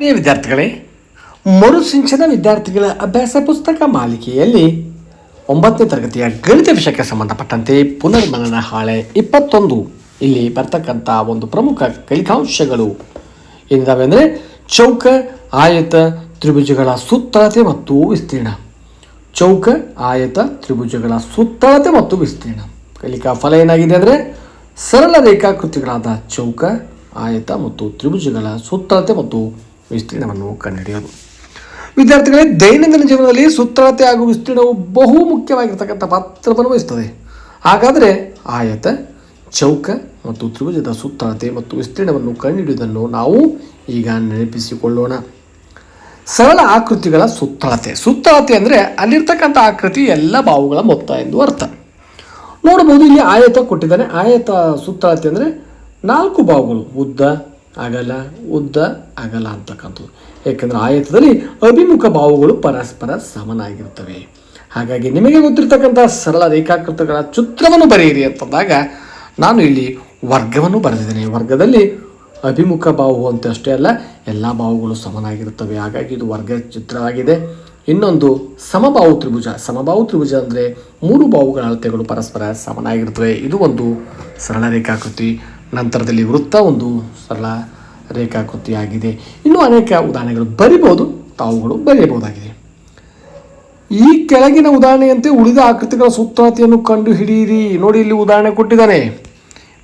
ಪ್ರಿಯ ವಿದ್ಯಾರ್ಥಿಗಳೇ ಮರುಸಿಂಚನ ವಿದ್ಯಾರ್ಥಿಗಳ ಅಭ್ಯಾಸ ಪುಸ್ತಕ ಮಾಲಿಕೆಯಲ್ಲಿ ಒಂಬತ್ತನೇ ತರಗತಿಯ ಗಣಿತ ವಿಷಯಕ್ಕೆ ಸಂಬಂಧಪಟ್ಟಂತೆ ಪುನರ್ಮನನ ಹಾಳೆ ಇಪ್ಪತ್ತೊಂದು. ಇಲ್ಲಿ ಬರ್ತಕ್ಕಂಥ ಒಂದು ಪ್ರಮುಖ ಕಲಿಕಾಂಶಗಳು ಏನಿದಾವೆ ಅಂದರೆ ಚೌಕ, ಆಯತ, ತ್ರಿಭುಜಗಳ ಸುತ್ತಳತೆ ಮತ್ತು ವಿಸ್ತೀರ್ಣ. ಚೌಕ, ಆಯತ, ತ್ರಿಭುಜಗಳ ಸುತ್ತಳತೆ ಮತ್ತು ವಿಸ್ತೀರ್ಣ. ಕಲಿಕಾ ಫಲ ಏನಾಗಿದೆ ಅಂದರೆ ಸರಳ ರೇಖಾಕೃತಿಗಳಾದ ಚೌಕ, ಆಯತ ಮತ್ತು ತ್ರಿಭುಜಗಳ ಸುತ್ತಳತೆ ಮತ್ತು ವಿಸ್ತೀರ್ಣವನ್ನು ಕಂಡುಹಿಡಿಯೋದು ವಿದ್ಯಾರ್ಥಿಗಳೇ, ದೈನಂದಿನ ಜೀವನದಲ್ಲಿ ಸುತ್ತಳತೆ ಹಾಗೂ ವಿಸ್ತೀರ್ಣವು ಬಹು ಮುಖ್ಯವಾಗಿರ್ತಕ್ಕಂಥ ಪಾತ್ರವನ್ನು ವಹಿಸ್ತದೆ. ಹಾಗಾದರೆ ಆಯತ, ಚೌಕ ಮತ್ತು ತ್ರಿಭುಜದ ಸುತ್ತಳತೆ ಮತ್ತು ವಿಸ್ತೀರ್ಣವನ್ನು ಕಂಡುಹಿಡಿಯುವುದನ್ನು ನಾವು ಈಗ ನೆನಪಿಸಿಕೊಳ್ಳೋಣ. ಸರಳ ಆಕೃತಿಗಳ ಸುತ್ತಳತೆ ಸುತ್ತಳತೆ ಅಂದರೆ ಅಲ್ಲಿರ್ತಕ್ಕಂಥ ಆಕೃತಿ ಎಲ್ಲ ಬಾವುಗಳ ಮೊತ್ತ ಎಂದು ಅರ್ಥ. ನೋಡಬಹುದು, ಇಲ್ಲಿ ಆಯತ ಕೊಟ್ಟಿದ್ದಾನೆ. ಆಯತ ಸುತ್ತಳತೆ ಅಂದರೆ ನಾಲ್ಕು ಬಾವುಗಳು. ಉದ್ದ ಅಗಲ ಉದ್ದ ಅಗಲ ಅಂತಕ್ಕಂಥದ್ದು. ಏಕೆಂದರೆ ಆಯತದಲ್ಲಿ ಅಭಿಮುಖ ಭಾವುಗಳು ಪರಸ್ಪರ ಸಮನಾಗಿರುತ್ತವೆ. ಹಾಗಾಗಿ ನಿಮಗೆ ಗೊತ್ತಿರತಕ್ಕಂಥ ಸರಳ ರೇಖಾಕೃತಿಗಳ ಚಿತ್ರವನ್ನು ಬರೆಯಿರಿ ಅಂತಂದಾಗ ನಾನು ಇಲ್ಲಿ ವರ್ಗವನ್ನು ಬರೆದಿದ್ದೇನೆ. ವರ್ಗದಲ್ಲಿ ಅಭಿಮುಖ ಬಾಹು ಅಂತ ಅಷ್ಟೇ ಅಲ್ಲ, ಎಲ್ಲ ಬಾಹುಗಳು ಸಮನಾಗಿರುತ್ತವೆ. ಹಾಗಾಗಿ ಇದು ವರ್ಗ ಚಿತ್ರವಾಗಿದೆ ಇನ್ನೊಂದು ಸಮಬಾಹು ತ್ರಿಭುಜ. ಸಮಬಾಹು ತ್ರಿಭುಜ ಅಂದರೆ ಮೂರು ಬಾಹುಗಳ ಅಳತೆಗಳು ಪರಸ್ಪರ ಸಮನಾಗಿರುತ್ತವೆ. ಇದು ಒಂದು ಸರಳ ರೇಖಾಕೃತಿ. ನಂತರದಲ್ಲಿ ವೃತ್ತ ಒಂದು ಸರಳ ರೇಖಾಕೃತಿಯಾಗಿದೆ. ಇನ್ನೂ ಅನೇಕ ಉದಾಹರಣೆಗಳು ಬರಿಬೋದು ತಾವುಗಳು ಬರೆಯಬಹುದಾಗಿದೆ ಈ ಕೆಳಗಿನ ಉದಾಹರಣೆಯಂತೆ ಉಳಿದ ಆಕೃತಿಗಳ ಸೂತ್ರತೆಯನ್ನು ಕಂಡು ಹಿಡಿಯಿರಿ. ನೋಡಿ, ಇಲ್ಲಿ ಉದಾಹರಣೆ ಕೊಟ್ಟಿದ್ದಾನೆ.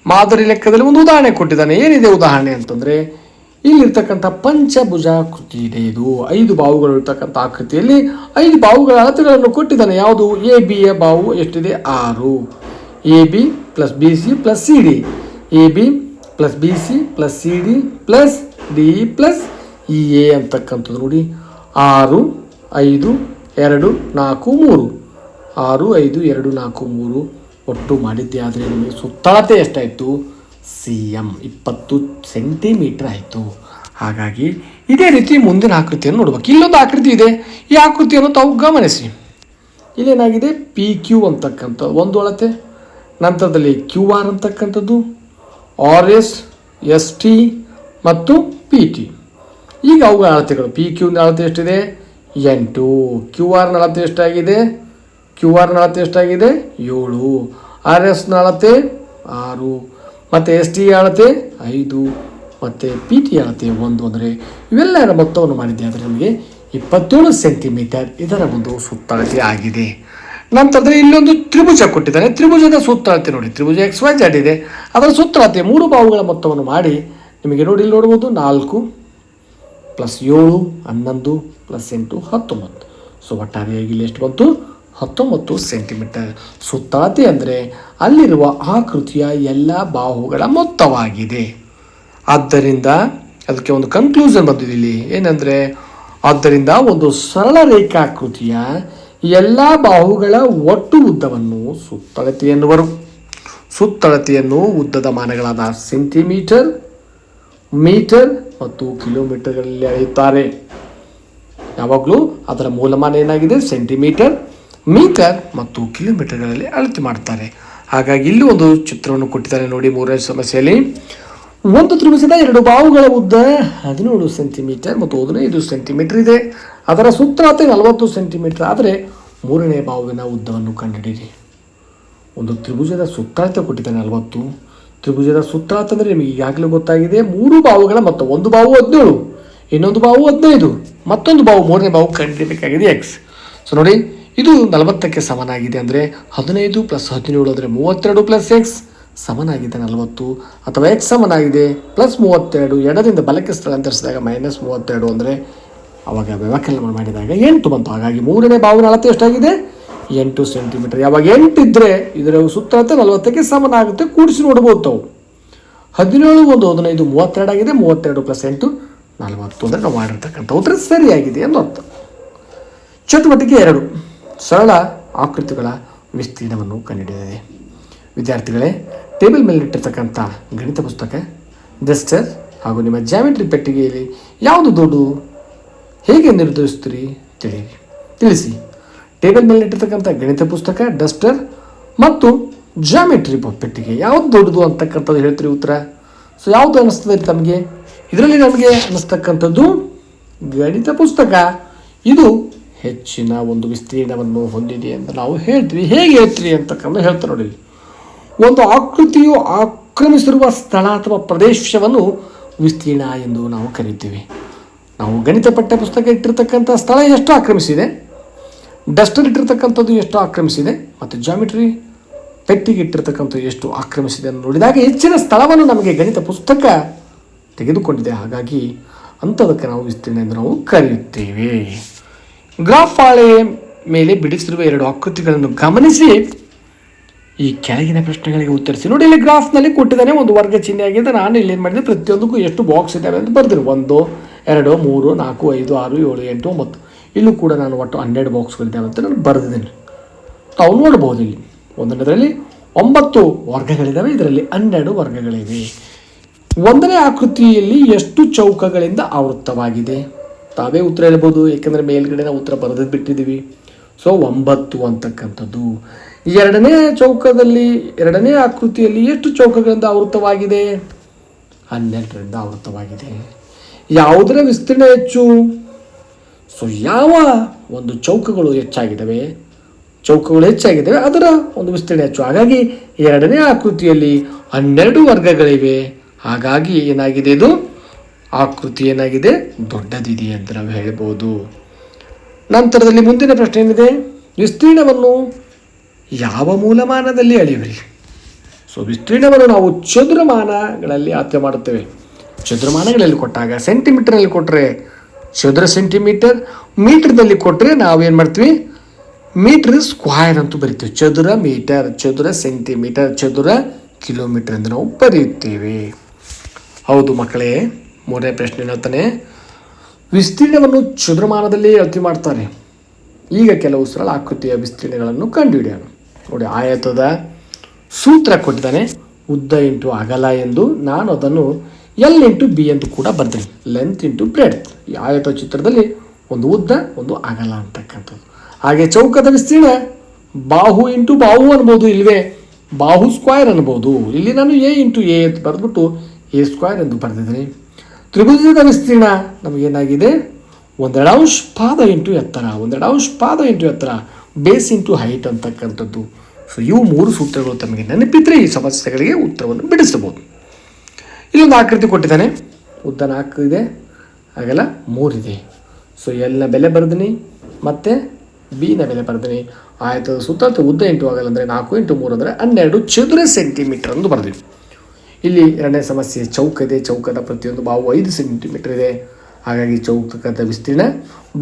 ಮಾದರಿ ಲೆಕ್ಕದಲ್ಲಿ ಒಂದು ಉದಾಹರಣೆ ಕೊಟ್ಟಿದ್ದಾನೆ. ಏನಿದೆ ಉದಾಹರಣೆ ಅಂತಂದರೆ, ಇಲ್ಲಿರ್ತಕ್ಕಂಥ ಪಂಚಭುಜ ಕೃತಿ ಇದೆ ಇದು. ಐದು ಬಾವುಗಳು ಇರ್ತಕ್ಕಂಥ ಆಕೃತಿಯಲ್ಲಿ ಐದು ಬಾವುಗಳ ಅಳತೆಗಳನ್ನು ಕೊಟ್ಟಿದ್ದಾನೆ. ಯಾವುದು? ಎ ಬಿಯ ಬಾವು ಎಷ್ಟಿದೆ? ಆರು. A B plus B C plus C D A B plus B C plus C D plus D plus E A ಅಂತಕ್ಕಂಥದ್ದು ನೋಡಿ. ಆರು, ಐದು, ಎರಡು, ನಾಲ್ಕು, ಮೂರು. ಆರು, ಐದು, ಎರಡು, ನಾಲ್ಕು, ಮೂರು. ಒಟ್ಟು ಮಾಡಿದ್ದೆ ಆದರೆ ನಿಮಗೆ ಸುತ್ತಳತೆ ಎಷ್ಟಾಯಿತು? ಸಿ ಎಂ ಇಪ್ಪತ್ತು ಸೆಂಟಿಮೀಟ್ರ್ ಆಯಿತು. ಹಾಗಾಗಿ ಇದೇ ರೀತಿ ಮುಂದಿನ ಆಕೃತಿಯನ್ನು ನೋಡ್ಬೇಕು. ಇಲ್ಲೊಂದು ಆಕೃತಿ ಇದೆ. ಈ ಆಕೃತಿಯನ್ನು ತಾವು ಗಮನಿಸಿ. ಇಲ್ಲೇನಾಗಿದೆ? ಪಿ ಕ್ಯೂ ಅಂತಕ್ಕಂಥ ಒಂದು ಅಳತೆ. ನಂತರದಲ್ಲಿ ಕ್ಯೂ ಆರ್ ಅಂತಕ್ಕಂಥದ್ದು. ಆರ್ ಎಸ್ ಎಸ್ ಟಿ ಮತ್ತು ಪಿ ಟಿ ಈಗ ಅವುಗಳ ಅಳತೆಗಳು ಪಿ ಕ್ಯೂನ ಅಳತೆ ಎಷ್ಟಿದೆ? ಎಂಟು. ಕ್ಯೂ ಆರ್ನ ಅಳತೆ ಎಷ್ಟಾಗಿದೆ? ಕ್ಯೂ ಆರ್ನ ಅಳತೆ ಎಷ್ಟಾಗಿದೆ? ಏಳು. ಆರ್ ಎಸ್ನ ಅಳತೆ ಆರು. ಮತ್ತು ಎಸ್ ಟಿ ಅಳತೆ ಐದು. ಮತ್ತು ಪಿ ಟಿ ಅಳತೆ ಒಂದು ಅಂದರೆ ಇವೆಲ್ಲರ ಮೊತ್ತವನ್ನು ಮಾಡಿದ್ದೆ ಆದರೆ ನಮಗೆ ಇಪ್ಪತ್ತೇಳು ಸೆಂಟಿಮೀಟರ್ ಇದರ ಒಂದು ಸುತ್ತಳತೆ ಆಗಿದೆ. ನಂತರದಲ್ಲಿ ಇಲ್ಲೊಂದು ತ್ರಿಭುಜ ಕೊಟ್ಟಿದ್ದಾನೆ. ತ್ರಿಭುಜದ ಸುತ್ತಳತೆ ನೋಡಿ. ತ್ರಿಭುಜ ಎಕ್ಸ್ ವೈ ಜಡ್ ಇದೆ. ಅದರ ಸುತ್ತಳತೆ ಮೂರು ಬಾವುಗಳ ಮೊತ್ತವನ್ನು ಮಾಡಿ ನಿಮಗೆ ನೋಡಿ, ಇಲ್ಲಿ ನೋಡ್ಬೋದು ನಾಲ್ಕು ಪ್ಲಸ್ ಏಳು, ಹನ್ನೊಂದು ಪ್ಲಸ್ ಎಂಟು, ಹತ್ತೊಂಬತ್ತು. ಸೊ, ಒಟ್ಟಾರೆಯಾಗಿ ಇಲ್ಲಿ ಎಷ್ಟು ಬಂತು? ಹತ್ತೊಂಬತ್ತು ಸೆಂಟಿಮೀಟರ್. ಸುತ್ತಾತಿ ಅಂದರೆ ಅಲ್ಲಿರುವ ಆಕೃತಿಯ ಎಲ್ಲ ಬಾಹುಗಳ ಮೊತ್ತವಾಗಿದೆ. ಆದ್ದರಿಂದ ಅದಕ್ಕೆ ಒಂದು ಕನ್ಕ್ಲೂಷನ್ ಬಂದಿದೆ ಇಲ್ಲಿ. ಏನಂದರೆ, ಆದ್ದರಿಂದ ಒಂದು ಸರಳ ರೇಖಾಕೃತಿಯ ಎಲ್ಲ ಬಾಹುಗಳ ಒಟ್ಟು ಉದ್ದವನ್ನು ಸುತ್ತಳತೆ ಎನ್ನುವರು ಸುತ್ತಳತೆಯನ್ನು ಉದ್ದದ ಮಾನಗಳಾದ ಸೆಂಟಿಮೀಟರ್ ಮೀಟರ್ ಮತ್ತು ಕಿಲೋಮೀಟರ್ಗಳಲ್ಲಿ ಅಳೆಯುತ್ತಾರೆ. ಯಾವಾಗಲೂ ಅದರ ಮೂಲಮಾನ ಏನಾಗಿದೆ? ಸೆಂಟಿಮೀಟರ್ ಮೀಟರ್ ಮತ್ತು ಕಿಲೋಮೀಟರ್ಗಳಲ್ಲಿ ಅಳತೆ ಮಾಡ್ತಾರೆ ಹಾಗಾಗಿ ಇಲ್ಲಿ ಒಂದು ಚಿತ್ರವನ್ನು ಕೊಟ್ಟಿದ್ದಾರೆ ನೋಡಿ ಮೂರನೇ ಸಮಸ್ಯೆಯಲ್ಲಿ. ಒಂದು ತ್ರಿಭುಜದ ಎರಡು ಬಾವುಗಳ ಉದ್ದ ಹದಿನೇಳು ಸೆಂಟಿಮೀಟರ್ ಮತ್ತು ಹದಿನೈದು ಸೆಂಟಿಮೀಟರ್ ಇದೆ. ಅದರ ಸುತ್ತಳತೆ ನಲವತ್ತು ಸೆಂಟಿಮೀಟರ್. ಆದರೆ ಮೂರನೇ ಬಾವುವಿನ ಉದ್ದವನ್ನು ಕಂಡುಹಿಡಿಯಿರಿ. ಒಂದು ತ್ರಿಭುಜದ ಸುತ್ತಳತೆ ಕೊಟ್ಟಿದೆ ನಲವತ್ತು. ತ್ರಿಭುಜದ ಸುತ್ತಳತೆ ಅಂದರೆ ನಿಮಗೆ ಈಗಾಗಲೇ ಗೊತ್ತಾಗಿದೆ. ಮೂರು ಬಾವುಗಳ ಮತ್ತು ಒಂದು ಬಾವು ಹದಿನೇಳು, ಇನ್ನೊಂದು ಬಾವು ಹದಿನೈದು, ಮತ್ತೊಂದು ಬಾವು ಮೂರನೇ ಬಾವು ಕಂಡುಹಿಡಿಯಬೇಕಾಗಿದೆ ಎಕ್ಸ್ ಸೊ ನೋಡಿ, ಇದು ನಲವತ್ತಕ್ಕೆ ಸಮನಾಗಿದೆ ಅಂದರೆ ಹದಿನೈದು ಪ್ಲಸ್ ಹದಿನೇಳು ಅಂದರೆ ಮೂವತ್ತೆರಡು ಪ್ಲಸ್ ಎಕ್ಸ್ ಸಮನಾಗಿದೆ, ನಲವತ್ತು ಅಥವಾ ಎಕ್ಸ್ ಸಮನಾಗಿದೆ ಪ್ಲಸ್ ಮೂವತ್ತೆರಡು ಎಡದಿಂದ ಬಲಕ್ಕೆ ಸ್ಥಳಾಂತರಿಸಿದಾಗ ಮೈನಸ್ ಮೂವತ್ತೆರಡು ಅಂದರೆ ಅವಾಗ ವ್ಯವಕಲನ ಮಾಡಿದಾಗ ಎಂಟು ಬಂತು. ಹಾಗಾಗಿ ಮೂರನೇ ಬಾವಿನ ಅಳತೆ ಎಷ್ಟಾಗಿದೆ? ಎಂಟು ಸೆಂಟಿಮೀಟರ್ ಯಾವಾಗ ಎಂಟು ಇದ್ದರೆ ಇದರ ಸುತ್ತಳತೆ ನಲವತ್ತಕ್ಕೆ ಸಮನಾಗುತ್ತೆ. ಕೂಡಿಸಿ ನೋಡ್ಬೋದು ತಾವು. ಹದಿನೇಳು, ಒಂದು, ಹದಿನೈದು, ಮೂವತ್ತೆರಡು ಆಗಿದೆ. ಮೂವತ್ತೆರಡು ಪ್ಲಸ್ ಎಂಟು, ನಲವತ್ತು ಅಂದರೆ ನಾವು ಮಾಡಿರ್ತಕ್ಕಂಥ ಉತ್ತರ ಸರಿಯಾಗಿದೆ ಎಂದು ಅರ್ಥ. ಚಟುವಟಿಕೆ ಎರಡು. ಸರಳ ಆಕೃತಿಗಳ ವಿಸ್ತೀರ್ಣವನ್ನು ಕಂಡುಹಿಡಿದಿದೆ ವಿದ್ಯಾರ್ಥಿಗಳೇ, ಟೇಬಲ್ ಮೇಲಿಟ್ಟಿರ್ತಕ್ಕಂಥ ಗಣಿತ ಪುಸ್ತಕ, ಡಸ್ಟರ್ ಹಾಗೂ ನಿಮ್ಮ ಜಾಮೆಟ್ರಿ ಪೆಟ್ಟಿಗೆಯಲ್ಲಿ ಯಾವುದು ದೊಡ್ಡದು ಹೇಗೆ ನಿರ್ಧರಿಸ್ತೀರಿ ತಿಳಿಯಿರಿ. ತಿಳಿಸಿ. ಟೇಬಲ್ ಮೇಲಿಟ್ಟಿರ್ತಕ್ಕಂಥ ಗಣಿತ ಪುಸ್ತಕ, ಡಸ್ಟರ್ ಮತ್ತು ಜಾಮಿಟ್ರಿ ಪೆಟ್ಟಿಗೆ ಯಾವುದು ದೊಡ್ಡದು ಅಂತಕ್ಕಂಥದ್ದು ಹೇಳ್ತೀರಿ ಉತ್ತರ? ಸೊ ಯಾವುದು ಅನ್ನಿಸ್ತದೆ ತಮಗೆ? ಇದರಲ್ಲಿ ನಮಗೆ ಅನ್ನಿಸ್ತಕ್ಕಂಥದ್ದು ಗಣಿತ ಪುಸ್ತಕ. ಇದು ಹೆಚ್ಚಿನ ಒಂದು ವಿಸ್ತೀರ್ಣವನ್ನು ಹೊಂದಿದೆ ಅಂತ ನಾವು ಹೇಳ್ತೀವಿ. ಹೇಗೆ ಹೇಳ್ತೀರಿ ಅಂತಕ್ಕಂಥ ಹೇಳ್ತಾರೆ ನೋಡಿ. ಒಂದು ಆಕೃತಿಯು ಆಕ್ರಮಿಸಿರುವ ಸ್ಥಳ ಅಥವಾ ಪ್ರದೇಶವನ್ನು ವಿಸ್ತೀರ್ಣ ಎಂದು ನಾವು ಕರೀತೀವಿ ನಾವು ಗಣಿತ ಪಠ್ಯ ಪುಸ್ತಕ ಇಟ್ಟಿರ್ತಕ್ಕಂಥ ಸ್ಥಳ ಎಷ್ಟು ಆಕ್ರಮಿಸಿದೆ. ಡಸ್ಟರ್ ಇಟ್ಟಿರ್ತಕ್ಕಂಥದ್ದು ಎಷ್ಟು ಆಕ್ರಮಿಸಿದೆ. ಮತ್ತು ಜಾಮಿಟ್ರಿ ಪೆಟ್ಟಿಗೆ ಇಟ್ಟಿರ್ತಕ್ಕಂಥ ಎಷ್ಟು ಆಕ್ರಮಿಸಿದೆ ಅಂತ ನೋಡಿದಾಗ ಹೆಚ್ಚಿನ ಸ್ಥಳವನ್ನು ನಮಗೆ ಗಣಿತ ಪುಸ್ತಕ ತೆಗೆದುಕೊಂಡಿದೆ. ಹಾಗಾಗಿ ಅಂಥದಕ್ಕೆ ನಾವು ವಿಸ್ತೀರ್ಣ ಎಂದು ನಾವು ಕರೆಯುತ್ತೇವೆ. ಗ್ರಾಫ್ ಹಾಳೆ ಮೇಲೆ ಬಿಡಿಸಿರುವ ಎರಡು ಆಕೃತಿಗಳನ್ನು ಗಮನಿಸಿ. ಈ ಕೆಳಗಿನ ಪ್ರಶ್ನೆಗಳಿಗೆ ಉತ್ತರಿಸಿ. ನೋಡಿ, ಇಲ್ಲಿ ಗ್ರಾಫ್ನಲ್ಲಿ ಕೊಟ್ಟಿದ್ದಾನೆ ಒಂದು ವರ್ಗ ಚಿಹ್ನೆ ಆಗಿದೆ. ನಾನು ಇಲ್ಲಿ ಏನು ಮಾಡಿದೆ? ಪ್ರತಿಯೊಂದಕ್ಕೂ ಎಷ್ಟು ಬಾಕ್ಸ್ ಇದ್ದಾವೆ ಅಂತ ಬರ್ದಿರು. ಒಂದು, ಎರಡು, ಮೂರು, ನಾಲ್ಕು, ಐದು, ಆರು, ಏಳು, ಎಂಟು, ಒಂಬತ್ತು. ಇಲ್ಲೂ ಕೂಡ ನಾನು ಒಟ್ಟು ಹನ್ನೆರಡು ಬಾಕ್ಸ್ಗಳಿದ್ದಾವೆ ಅಂತ ನಾನು ಬರೆದಿದ್ದೀನಿ. ತಾವು ನೋಡ್ಬೋದು ಇಲ್ಲಿ. ಒಂದನೇದರಲ್ಲಿ ಒಂಬತ್ತು ವರ್ಗಗಳಿದ್ದಾವೆ. ಇದರಲ್ಲಿ ಹನ್ನೆರಡು ವರ್ಗಗಳಿವೆ. ಒಂದನೇ ಆಕೃತಿಯಲ್ಲಿ ಎಷ್ಟು ಚೌಕಗಳಿಂದ ಆವೃತ್ತವಾಗಿದೆ? ತಾವೇ ಉತ್ತರ ಹೇಳ್ಬೋದು. ಏಕೆಂದರೆ ಮೇಲ್ಗಡೆ ನಾವು ಉತ್ತರ ಬರೆದು ಬಿಟ್ಟಿದ್ದೀವಿ. ಸೊ ಒಂಬತ್ತು ಅಂತಕ್ಕಂಥದ್ದು. ಎರಡನೇ ಚೌಕದಲ್ಲಿ, ಎರಡನೇ ಆಕೃತಿಯಲ್ಲಿ ಎಷ್ಟು ಚೌಕಗಳಿಂದ ಆವೃತವಾಗಿದೆ ಹನ್ನೆರಡರಿಂದ ಆವೃತವಾಗಿದೆ ಯಾವುದರ ವಿಸ್ತೀರ್ಣ ಹೆಚ್ಚು? ಸೊ, ಯಾವ ಒಂದು ಚೌಕಗಳು ಹೆಚ್ಚಾಗಿದ್ದಾವೆ? ಚೌಕಗಳು ಹೆಚ್ಚಾಗಿದ್ದಾವೆ, ಅದರ ಒಂದು ವಿಸ್ತೀರ್ಣ ಹೆಚ್ಚು. ಹಾಗಾಗಿ, ಎರಡನೇ ಆಕೃತಿಯಲ್ಲಿ ಹನ್ನೆರಡು ವರ್ಗಗಳಿವೆ. ಹಾಗಾಗಿ ಏನಾಗಿದೆ ಇದು? ಆಕೃತಿ ಏನಾಗಿದೆ? ದೊಡ್ಡದಿದೆ ಅಂತ ನಾವು ಹೇಳ್ಬೋದು. ನಂತರದಲ್ಲಿ ಮುಂದಿನ ಪ್ರಶ್ನೆ ಏನಿದೆ? ವಿಸ್ತೀರ್ಣವನ್ನು ಯಾವ ಮೂಲಮಾನದಲ್ಲಿ ಅಳಿಯುವಿರಿ ಸೊ ವಿಸ್ತೀರ್ಣವನ್ನು ನಾವು ಚದುರಮಾನಗಳಲ್ಲಿ ಅಳತೆ ಮಾಡುತ್ತೇವೆ. ಚದುರಮಾನಗಳಲ್ಲಿ ಕೊಟ್ಟಾಗ ಸೆಂಟಿಮೀಟರಲ್ಲಿ ಕೊಟ್ಟರೆ ಚದುರ ಸೆಂಟಿಮೀಟರ್ ಮೀಟರ್ದಲ್ಲಿ ಕೊಟ್ಟರೆ ನಾವೇನು ಮಾಡ್ತೀವಿ? ಮೀಟರ್ ಸ್ಕ್ವಾಯರ್ ಅಂತೂ ಬರಿತೀವಿ. ಚದುರ ಮೀಟರ್ ಚದುರ ಸೆಂಟಿಮೀಟರ್ ಚದುರ ಕಿಲೋಮೀಟರ್ ಎಂದು ನಾವು ಬರೆಯುತ್ತೇವೆ ಹೌದು ಮಕ್ಕಳೇ, ಮೂರನೇ ಪ್ರಶ್ನೆ ಹೇಳ್ತಾನೆ, ವಿಸ್ತೀರ್ಣವನ್ನು ಚದುರಮಾನದಲ್ಲಿ ಅಳತೆ ಮಾಡ್ತಾರೆ. ಈಗ ಕೆಲವು ಸರಳ ಆಕೃತಿಯ ವಿಸ್ತೀರ್ಣಗಳನ್ನು ಕಂಡುಹಿಡಿಯೋಣ. ನೋಡಿ, ಆಯತದ ಸೂತ್ರ ಕೊಟ್ಟಿದ್ದಾನೆ, ಉದ್ದ ಇಂಟು ಅಗಲ ಎಂದು. ನಾನು ಅದನ್ನು ಎಲ್ ಇಂಟು ಬಿ ಎಂದು ಕೂಡ ಬರ್ತೀನಿ ಲೆಂತ್ ಇಂಟು ಬ್ರೆಡ್ ಈ ಆಯತ ಚಿತ್ರದಲ್ಲಿ ಒಂದು ಉದ್ದ, ಒಂದು ಅಗಲ ಅಂತಕ್ಕಂಥದ್ದು. ಹಾಗೆ ಚೌಕದ ವಿಸ್ತೀರ್ಣ ಬಾಹು ಇಂಟು ಬಾಹು ಅನ್ಬೋದು ಇಲ್ವೇ? ಬಾಹು ಸ್ಕ್ವಾಯರ್ ಅನ್ಬೋದು. ಇಲ್ಲಿ ನಾನು ಎ ಇಂಟು ಎ ಅಂತ ಬರೆದ್ಬಿಟ್ಟು ಎ ಸ್ಕ್ವಾಯರ್ ಎಂದು ಬರೆದಿದ್ದೀನಿ. ತ್ರಿಭುಜದ ವಿಸ್ತೀರ್ಣ ನಮಗೇನಾಗಿದೆ? ಒಂದೆರಡು ಅಂಶ ಪಾದ ಇಂಟು ಎತ್ತರ. ಒಂದೆರಡು ಅಂಶ ಪಾದ ಇಂಟು ಎತ್ತರ. ಬೇಸ್ ಇಂಟು ಹೈಟ್ ಅಂತಕ್ಕಂಥದ್ದು. ಸೊ ಇವು ಮೂರು ಸೂತ್ರಗಳು ತಮಗೆ ನೆನಪಿದ್ರೆ ಈ ಸಮಸ್ಯೆಗಳಿಗೆ ಉತ್ತರವನ್ನು ಬಿಡಿಸಬಹುದು. ಇಲ್ಲೊಂದು ಆಕೃತಿ ಕೊಟ್ಟಿದ್ದಾನೆ. ಉದ್ದ ನಾಲ್ಕು ಇದೆ. ಹಾಗೆಲ್ಲ ಮೂರಿದೆ ಸೊ ಎಲ್ನ ಬೆಲೆ ಬರೆದಿನಿ, ಮತ್ತು ಬಿನ ಬೆಲೆ ಬರ್ದಿನಿ. ಆಯತದ ಸುತ್ತ ಉದ್ದ ಇಂಟು ಆಗಲ್ಲ ಅಂದರೆ ನಾಲ್ಕು ಇಂಟು ಮೂರು ಅಂದರೆ ಹನ್ನೆರಡು ಚದುರ ಸೆಂಟಿಮೀಟರ್ ಅಂತ ಬರ್ದಿವಿ ಇಲ್ಲಿ ಎರಡನೇ ಸಮಸ್ಯೆ, ಚೌಕ ಇದೆ. ಚೌಕದ ಪ್ರತಿಯೊಂದು ಬಾಹು ಐದು ಸೆಂಟಿಮೀಟರ್ ಇದೆ. ಹಾಗಾಗಿ ಚೌಕದ ವಿಸ್ತೀರ್ಣ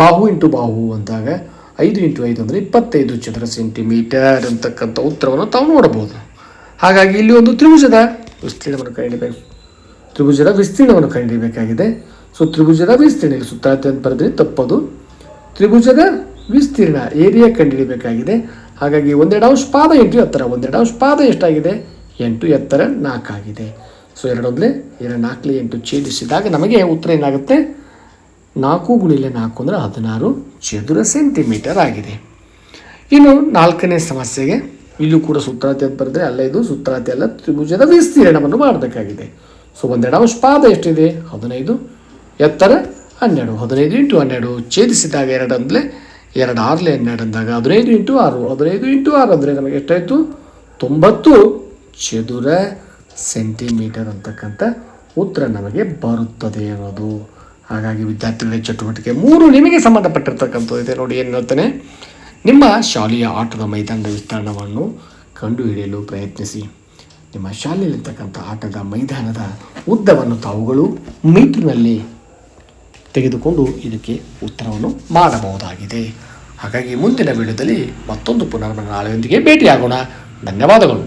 ಬಾಹು ಇಂಟು ಬಾಹು ಅಂದಾಗ ಐದು ಇಂಟು ಐದು ಅಂದರೆ ಇಪ್ಪತ್ತೈದು ಚದರ ಸೆಂಟಿಮೀಟರ್ ಅಂತಕ್ಕಂಥ ಉತ್ತರವನ್ನು ತಾವು ನೋಡಬಹುದು. ಹಾಗಾಗಿ ಇಲ್ಲಿ ಒಂದು ತ್ರಿಭುಜದ ವಿಸ್ತೀರ್ಣವನ್ನು ಕಂಡಿಬೇಕು. ತ್ರಿಭುಜದ ವಿಸ್ತೀರ್ಣವನ್ನು ಕಂಡುಹಿಡಿಯಬೇಕಾಗಿದೆ ಸೊ ತ್ರಿಭುಜದ ವಿಸ್ತೀರ್ಣ ಇಲ್ಲಿ ಸುತ್ತಾರ್ಥ ಅಂತ ಬರೆದ್ರೆ ತಪ್ಪದು. ತ್ರಿಭುಜದ ವಿಸ್ತೀರ್ಣ ಏರಿಯಾ ಕಂಡುಹಿಡಿಯಬೇಕಾಗಿದೆ ಹಾಗಾಗಿ ಒಂದೆರಡು ಅಂಶ ಪಾದ ಎಂಟು ಎತ್ತರ, ಒಂದೆರಡು ಅಂಶ ಪಾದ ಎಷ್ಟಾಗಿದೆ? ಎಂಟು ಎತ್ತರ ನಾಲ್ಕಾಗಿದೆ. ಸೊ ಎರಡೊಂದಲೇ ಎರಡು ನಾಲ್ಕಲಿ ಎಂಟು ಛೇದಿಸಿದಾಗ ನಮಗೆ ಉತ್ತರ ಏನಾಗುತ್ತೆ? ನಾಲ್ಕು ಗುಣಿಲೆ ನಾಲ್ಕು ಅಂದರೆ ಹದಿನಾರು ಚದುರ ಸೆಂಟಿಮೀಟರ್ ಆಗಿದೆ. ಇನ್ನು ನಾಲ್ಕನೇ ಸಮಸ್ಯೆಗೆ ಇಲ್ಲೂ ಕೂಡ ಸುತ್ತಳತೆ ಅಂತ ಬರೆದ್ರೆ ಅಲ್ಲ ಇದು ಸುತ್ತಳತೆ ಅಲ್ಲ, ತ್ರಿಭುಜದ ವಿಸ್ತೀರ್ಣವನ್ನು ಮಾಡಬೇಕಾಗಿದೆ. ಸೊ ಒಂದೆರಡು ಅಂಶ ಪಾದ ಎಷ್ಟಿದೆ? ಹದಿನೈದು. ಎತ್ತರ? ಹನ್ನೆರಡು. ಹದಿನೈದು ಇಂಟು ಹನ್ನೆರಡು ಛೇದಿಸಿದಾಗ ಎರಡು ಅಂದರೆ ಎರಡು ಆರ್ಲೆ ಹನ್ನೆರಡು ಅಂದಾಗ ಹದಿನೈದು ಇಂಟು ಆರು. ಹದಿನೈದು ಇಂಟು ಆರು ಅಂದರೆ ನಮಗೆ ಎಷ್ಟಾಯಿತು? ತೊಂಬತ್ತು. ಚದುರ ಸೆಂಟಿಮೀಟರ್ ಅಂತಕ್ಕಂಥ ಉತ್ತರ ನಮಗೆ ಬರುತ್ತದೆ ಅನ್ನೋದು. ಹಾಗಾಗಿ ವಿದ್ಯಾರ್ಥಿಗಳ ಚಟುವಟಿಕೆ ಮೂರು ನಿಮಗೆ ಸಂಬಂಧಪಟ್ಟಿರ್ತಕ್ಕಂಥದ್ದು ಇದೆ. ನೋಡಿ ಏನು ಹೇಳ್ತಾನೆ, ನಿಮ್ಮ ಶಾಲೆಯ ಆಟದ ಮೈದಾನದ ವಿಸ್ತರಣವನ್ನು ಕಂಡುಹಿಡಿಯಲು ಪ್ರಯತ್ನಿಸಿ. ನಿಮ್ಮ ಶಾಲೆಯಲ್ಲಿರ್ತಕ್ಕಂಥ ಆಟದ ಮೈದಾನದ ಉದ್ದವನ್ನು ತಾವುಗಳು ಮೀಟ್ರ್ನಲ್ಲಿ ತೆಗೆದುಕೊಂಡು ಇದಕ್ಕೆ ಉತ್ತರವನ್ನು ಮಾಡಬಹುದಾಗಿದೆ. ಹಾಗಾಗಿ ಮುಂದಿನ ವಿಡಿಯೋದಲ್ಲಿ ಮತ್ತೊಂದು ಪುನರ್ಮನ ನಾಳೆಯೊಂದಿಗೆ ಭೇಟಿಯಾಗೋಣ. ಧನ್ಯವಾದಗಳು.